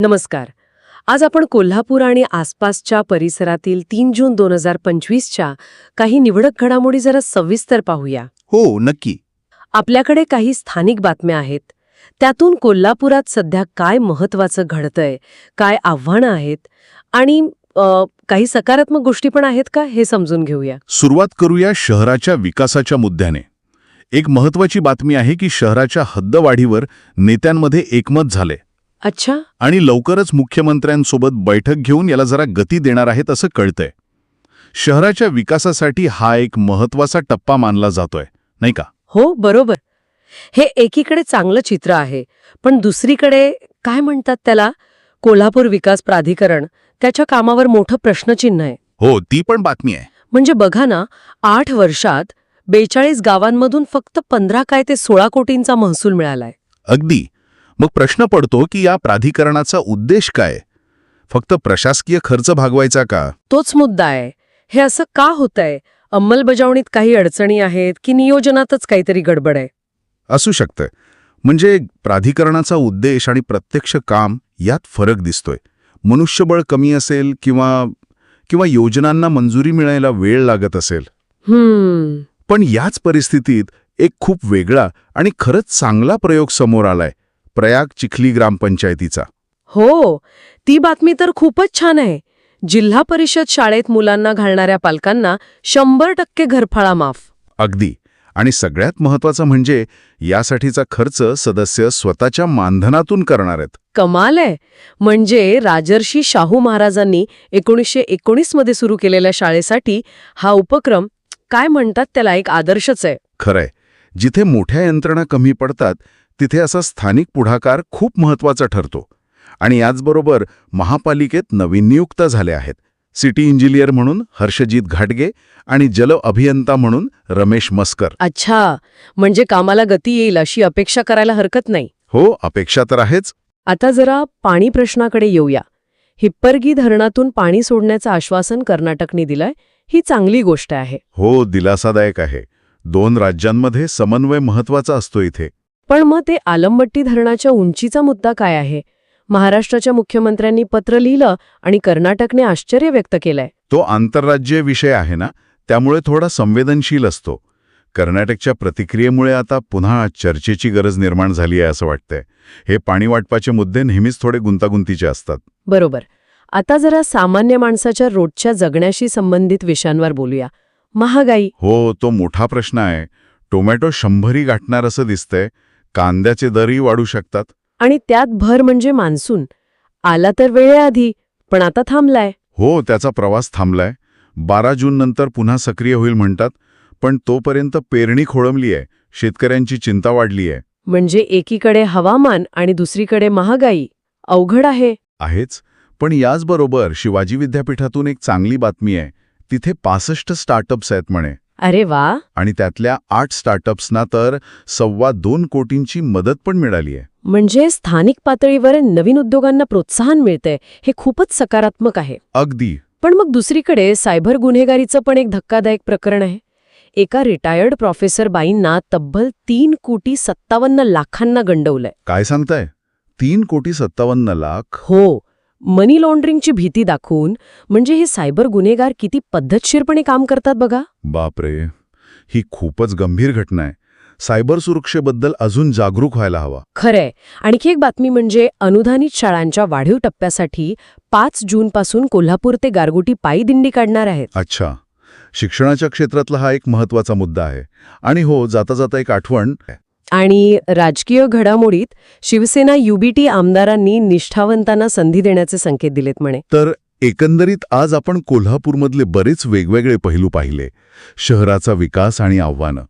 नमस्कार. आज आपण कोल्हापूर आणि आसपासच्या परिसरातील तीन जून दोन हजार पंचवीसच्या काही निवडक घडामोडी जरा सविस्तर पाहूया. हो नक्की. आपल्याकडे काही स्थानिक बातम्या आहेत. त्यातून कोल्हापुरात सध्या काय महत्वाचं घडतंय काय आव्हानं आहेत आणि अ, काही सकारात्मक गोष्टी पण आहेत का हे समजून घेऊया. सुरुवात करूया शहराच्या विकासाच्या मुद्द्याने. एक महत्वाची बातमी आहे की शहराच्या हद्दवाढीवर नेत्यांमध्ये एकमत झाले अच्छा. आणि लवकरच मुख्यमंत्र्यांसोबत बैठक घेऊन याला जरा गती देणार आहेत असं कळतंय. शहराच्या विकासासाठी हा एक महत्त्वाचा टप्पा मानला जातोय नाही का? हो बरोबर. हे एकीकडे चांगलं चित्र आहे पण दुसरीकडे काय म्हणतात त्याला? कोल्हापूर विकास प्राधिकरण त्याच्या कामावर मोठं प्रश्नचिन्ह आहे. हो ती पण बातमी आहे. म्हणजे बघा ना आठ वर्षात बेचाळीस गावांमधून फक्त पंधरा काय ते सोळा कोटींचा महसूल मिळालाय. अगदी. मग प्रश्न पडतो की या प्राधिकरणाचा उद्देश काय? फक्त प्रशासकीय खर्च भागवायचा का? तोच मुद्दा आहे. हे असं का होतंय? अंमलबजावणीत काही अडचणी आहेत की नियोजनातच काहीतरी गडबड आहे? असू शकतं. म्हणजे प्राधिकरणाचा उद्देश आणि प्रत्यक्ष काम यात फरक दिसतोय. मनुष्यबळ कमी असेल किंवा किंवा योजनांना मंजुरी मिळायला वेळ लागत असेल. पण याच परिस्थितीत एक खूप वेगळा आणि खरंच चांगला प्रयोग समोर आलाय. प्रयाग चिखली ग्रामपंचायतीचा. हो ती बातमी तर खूपच छान आहे. जिल्हा परिषद शाळेत मुलांना घालणाऱ्या पालकांना शंभर टक्के घरफाळा माफ. अगदी. आणि सगळ्यात महत्वाचं म्हणजे यासाठीचा खर्च सदस्य स्वतःच्या मानधनातून करणार आहेत. कमाल आहे. म्हणजे राजर्षी शाहू महाराजांनी एकोणीसशे एकोणीसमध्ये सुरू केलेल्या शाळेसाठी हा उपक्रम काय म्हणतात त्याला एक आदर्शच आहे. खरंय. जिथे मोठ्या यंत्रणा कमी पडतात तिथे असा स्थानिक पुढाकार खूप महत्त्वाचा ठरतो. आणि याचबरोबर महापालिकेत नवीन नियुक्त झाले आहेत. सिटी इंजिनियर म्हणून हर्षजित घाटगे आणि जल अभियंता म्हणून रमेश मस्कर. अच्छा म्हणजे कामाला गती येईल अशी अपेक्षा करायला हरकत नाही. हो अपेक्षा तर आहेच. आता जरा पाणी प्रश्नाकडे येऊया. हिप्परगी धरणातून पाणी सोडण्याचं आश्वासन कर्नाटकने दिलंय ही चांगली गोष्ट आहे. हो दिलासादायक आहे. दोन राज्यांमध्ये समन्वय महत्त्वाचा असतो इथे. पण मग ते आलमबट्टी धरणाच्या उंचीचा मुद्दा काय आहे? महाराष्ट्राच्या मुख्यमंत्र्यांनी पत्र लिहिलं आणि कर्नाटकने आश्चर्य व्यक्त केलंय. तो आंतरराज्यीय विषय आहे ना? त्यामुळे थोडा संवेदनशील असतो. कर्नाटकच्या प्रतिक्रियेमुळे आता पुन्हा चर्चेची गरज निर्माण झाली आहे असं वाटतंय. हे पाणी वाटपाचे मुद्दे नेहमीच थोडे गुंतागुंतीचे असतात. बरोबर. आता जरा सामान्य माणसाच्या रोजच्या जगण्याशी संबंधित विषयांवर बोलूया. महागाई. हो तो मोठा प्रश्न आहे. टोमॅटो शंभरी गाठणार असं दिसतंय. कांद्याचे दरही वाढू शकतात. आणि त्यात भर म्हणजे मान्सून. आला तर वेळेआधी पण आता थांबलाय. हो त्याचा प्रवास थांबलाय. बारा जून नंतर पुन्हा सक्रिय होईल म्हणतात पण तोपर्यंत पेरणी खोळंबली आहे शेतकऱ्यांची चिंता वाढली आहे म्हणजे एकीकडे हवामान आणि दुसरीकडे महागाई. अवघड आहे. आहेच पण याचबरोबर शिवाजी विद्यापीठातून एक चांगली बातमी आहे तिथे पासष्ट स्टार्टअप्स आहेत म्हणे. अरे वा. आणि त्यातल्या आठ स्टार्टअप्सना तर सव्वा दोन कोटींची मदत पण मिळाली आहे. म्हणजे स्थानिक पातळीवर नवीन उद्योगांना प्रोत्साहन मिळतंय हे खूपच सकारात्मक आहे. अगदी. पण मग दुसरीकडे सायबर गुन्हेगारीचं पण एक धक्कादायक प्रकरण आहे. एका रिटायर्ड प्रोफेसर बाईंना तब्बल तीन कोटी सत्तावन्न लाखांना गंडवलंय. काय सांगताय? तीन कोटी सत्तावन्न लाख? हो मनी लॉन्ड्रिंगची भीती दाखवून म्हणजे हे सायबर गुन्हेगार किती पद्धतशीरपणे काम करतात बघा. बापरे. ही खूपच गंभीर घटना आहे. सायबर सुरक्षेबद्दल अजून जागरूक व्हायला हवा. खरंय. आणखी एक बातमी म्हणजे अनुदानित शाळांच्या वाढीव टप्प्यासाठी पाच जूनपासून कोल्हापूर ते गारगोटी पायी दिंडी काढणार आहेत. अच्छा. शिक्षणाच्या क्षेत्रातला हा एक महत्त्वाचा मुद्दा आहे. आणि हो जाता जाता एक आठवण. आणि राजकीय घडामोडीत शिवसेना युबीटी आमदारांनी निष्ठावंतांना संधी देण्याचे संकेत दिलेत म्हणे. तर एकंदरीत आज आपण कोल्हापूरमधले बरेच वेगवेगळे पैलू पाहिले. शहराचा विकास आणि आव्हानं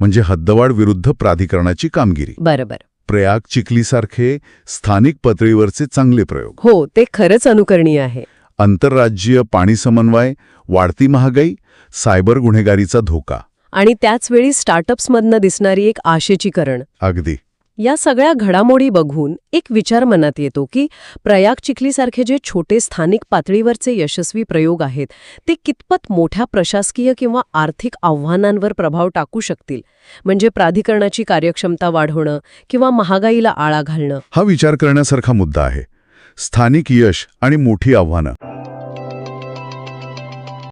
म्हणजे हद्दवाढ विरुद्ध प्राधिकरणाची कामगिरी. बरोबर. प्रयाग चिखलीसारखे स्थानिक पातळीवरचे चांगले प्रयोग. हो ते खरंच अनुकरणीय आहे. आंतरराज्यीय पाणी समन्वय वाढती महागाई सायबर गुन्हेगारीचा धोका. आणि त्याचवेळी स्टार्टअप्समधनं दिसणारी एक आशेची करण. अगदी. या सगळ्या घडामोडी बघून एक विचार मनात येतो की प्रयाग चिखलीसारखे जे छोटे स्थानिक पातळीवरचे यशस्वी प्रयोग आहेत ते कितपत मोठ्या प्रशासकीय किंवा आर्थिक आव्हानांवर प्रभाव टाकू शकतील? म्हणजे प्राधिकरणाची कार्यक्षमता वाढवणं किंवा महागाईला आळा घालणं? हा विचार करण्यासारखा मुद्दा आहे. स्थानिक यश आणि मोठी आव्हानं.